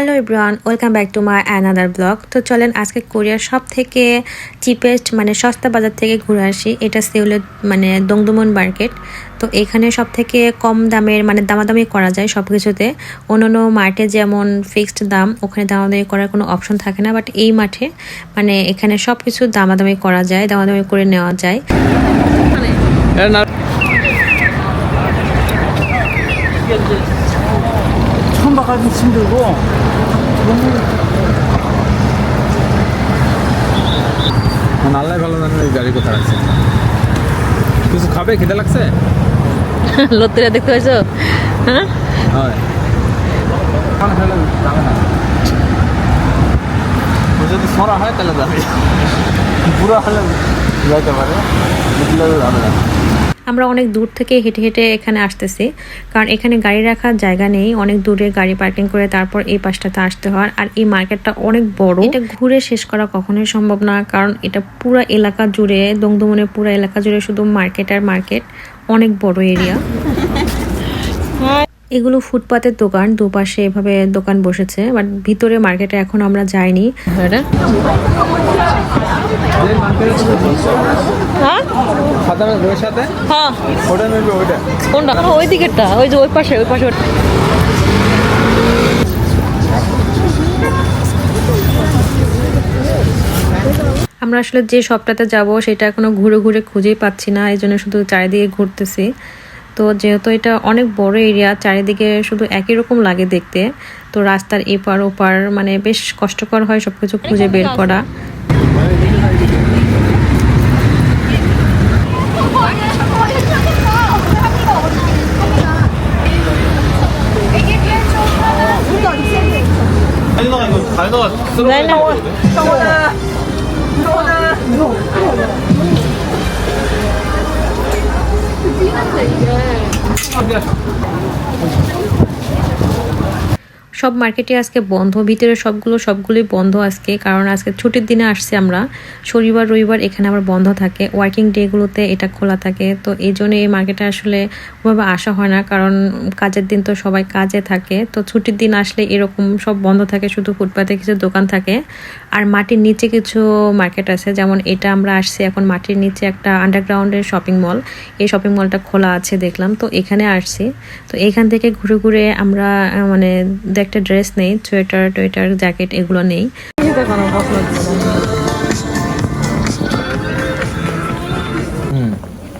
Hello Ibran welcome back to my another blog তো চলেন আজকে কোরিয়ার সব থেকে চিপেস্ট মানে সস্তা বাজার থেকে ঘুরে আসি। এটা সেউলের মানে দংদুমন মার্কেট তো এখানে সব থেকে কম দামের মানে দামাদামি করা যায় সব কিছুতে অন্য অন্য মাঠে যেমন ফিক্সড দাম, ওখানে দামাদামি করার কোনো অপশন থাকে না। বাট এই মাঠে মানে এখানে সব কিছু দামাদামি করা যায়, দামাদামি করে নেওয়া যায়। 처음 봐가지고 힘들고 আল্লাহ ভালো জানেন এই গাড়ি কোথায় রাখছে কিছু খাবে খেতে লাগছে লত্তিরা দেখতে পাইছো হ্যাঁ হয় ওখানে ফেলে যাবে না ও যদি সরা হয় তাহলে যাবে বুড়া হলে যাইতে পারে বুঝলে যাবে না আমরা অনেক দূর থেকে হেঁটে হেঁটে এখানে আসতেছি। কারণ এখানে গাড়ি রাখার জায়গা নেই, অনেক দূরে গাড়ি পার্কিং করে তারপর এই পাশটাতে আসতে হয়। আর এই মার্কেটটা অনেক বড়। এটা ঘুরে শেষ করা কখনোই সম্ভব না, কারণ এটা পুরো এলাকা জুড়ে দংদমনের পুরো এলাকা জুড়ে শুধু মার্কেট আর মার্কেট, অনেক বড় এরিয়া। এগুলো ফুটপাতের দোকান, দুপাশে এভাবে দোকান বসেছে, বাট ভিতরে মার্কেটে এখন আমরা যাইনি। হ্যাঁ? সাদা বইয়ের সাথে হ্যাঁ। ওটা নেবে ওইটা। কোনটা? ওই দিকেরটা ওই যে ওই পাশে ওই পাশে আমরা আসলে যে শপটাতে যাব সেটা এখনও ঘুরে ঘুরে খুঁজেই পাচ্ছি না এই জন্য শুধু চারিদিকে ঘুরতেছি। তো যেহেতু এটা অনেক বড় এরিয়া চারিদিকে শুধু একই রকম লাগে দেখতে। তো রাস্তার এপার ওপার মানে বেশ কষ্টকর হয় সবকিছু খুঁজে বের করা। 아니 누나 이거 달러 쓸어 정원아 정원아 찍는데? 이게 সব মার্কেটে আজকে বন্ধ, ভিতরে সবগুলো, সবগুলোই বন্ধ আজকে, কারণ আজকে ছুটির দিনে আসছি আমরা। শনিবার, রবিবার এখানে আবার বন্ধ থাকে ওয়ার্কিং ডেগুলোতে এটা খোলা থাকে। তো এই জন্য এই মার্কেটে আসলে ওভাবে আসা হয় না, কারণ কাজের দিন তো সবাই কাজে থাকে। তো ছুটির দিন আসলে এরকম সব বন্ধ থাকে, শুধু ফুটপাতে কিছু দোকান থাকে। আর মাটির নিচে কিছু মার্কেট আছে, যেমন এটা আমরা আসছি এখন মাটির নিচে একটা আন্ডারগ্রাউন্ডের শপিং মল এই শপিং মলটা খোলা আছে, দেখলাম। তো এখানে আসছি। তো এখান থেকে ঘুরে ঘুরে আমরা মানে দু একটা ড্রেস নেই সোয়েটার টোয়েটার জ্যাকেট এগুলো নেই।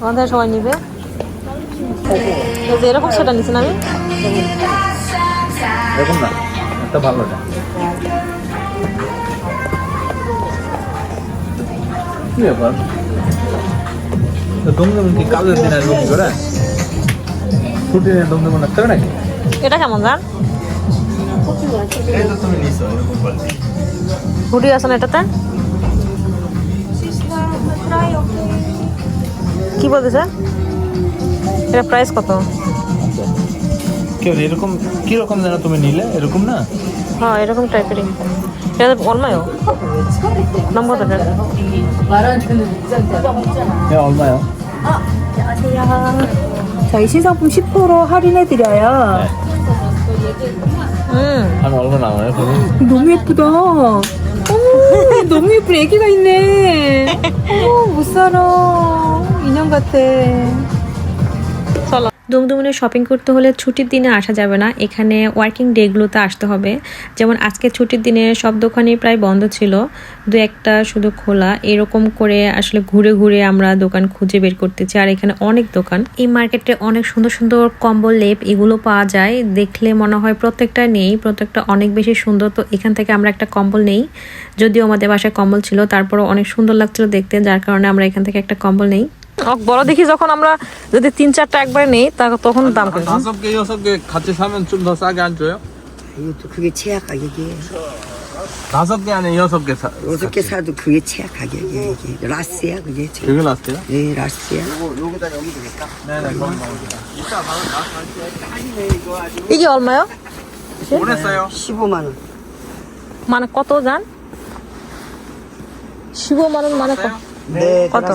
আমাদের সবাই নিবে। এরকম সেটা নিচ্ছি না আমি। দেখুন না একটা ভালো এটা। কি ব্যাপার? দমদম কি কাজের দিন আসবে কি করে? ছুটি দমদম রাখতে নাকি? এটা কেমন জান? এটা তুমি নিছো এরকম কোয়ালিটি ভুড়ি আছে না এটাতে কি বলতেছে এটা প্রাইস কত কেউ এরকম কিরকম যেন তুমি নিলে এরকম না হ্যাঁ এরকম টাইপেরই এটা অলমায়ও নম্বর দেবে 얼마요? 안녕하세요. 저희 시상품 10% 할인해드려요. 응. 한 얼마 나와요, 그 너무 예쁘다. 오, 너무 예쁜 애기가 있네. 오, 못 살아. 인형 같아. দুমদুমনে শপিং করতে হলে ছুটির দিনে আসা যাবে না। এখানে ওয়ার্কিং ডেগুলোতে আসতে হবে। যেমন আজকে ছুটির দিনে সব দোকানই প্রায় বন্ধ ছিল। দু একটা শুধু খোলা। এরকম করে আসলে ঘুরে ঘুরে আমরা দোকান খুঁজে বের করতেছি। আর এখানে অনেক দোকান। এই মার্কেটে অনেক সুন্দর সুন্দর কম্বল, লেপ এগুলো পাওয়া যায়। দেখলে মনে হয় প্রত্যেকটা নেই, প্রত্যেকটা অনেক বেশি সুন্দর। তো এখান থেকে আমরা একটা কম্বল নেই। যদিও আমাদের বাসায় কম্বল ছিল, তারপরও অনেক সুন্দর লাগছিল দেখতে। যার কারণে আমরা এখান থেকে একটা কম্বল নেই। বড় দেখি যখন আমরা যদি তিন চারটা একবার নেই তা তখন দাম কম 다섯 개 여섯 개 같이 사면 좀 더 싸게 안 줘요? 이것도 그게 최악 가격이에요. 다섯 개 안에 여섯 개 사. 여섯 개 사도 그게 최악 가격이에요. 이게 라스야 그게. 지금. 그게 나왔어요? 네 라스야. 네네 그럼 이게 얼마요? 보냈어요. 15만 원. মানে কত জান 15만 원 মানে ক- 네. কত